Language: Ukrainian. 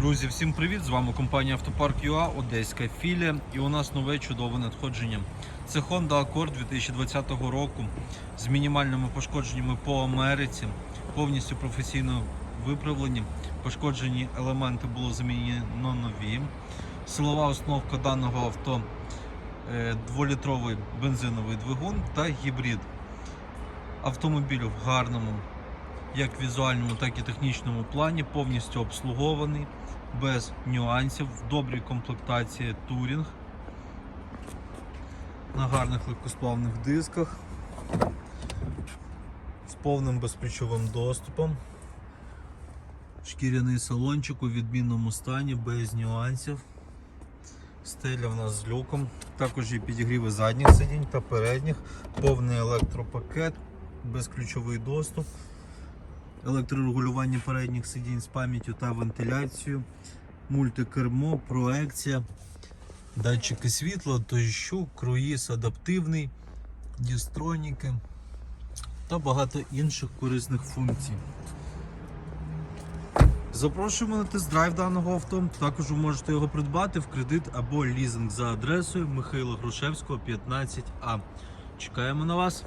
Друзі, всім привіт! З вами компанія Автопарк ЮА, Одеська філія. І у нас нове чудове надходження. Це Honda Accord 2020 року з мінімальними пошкодженнями по Америці, повністю професійно виправлені. Пошкоджені елементи було замінено нові. Силова основка даного авто е, дволітровий бензиновий двигун та гібрид. Автомобіль в гарному як візуальному, так і технічному плані, повністю обслугований, без нюансів, в добрій комплектації турінг, на гарних легкосплавних дисках, з повним безключовим доступом, шкіряний салончик у відмінному стані, без нюансів. Стеля в нас з люком, також є підігріви задніх сидінь та передніх, повний електропакет, безключовий доступ електрорегулювання передніх сидінь з пам'яттю та вентиляцією, мультикермо, проекція, датчики світла, дощу, круїз адаптивний, дістроніки та багато інших корисних функцій. Запрошуємо на тест-драйв даного авто. Також ви можете його придбати в кредит або лізинг за адресою Михайла Грушевського, 15А. Чекаємо на вас.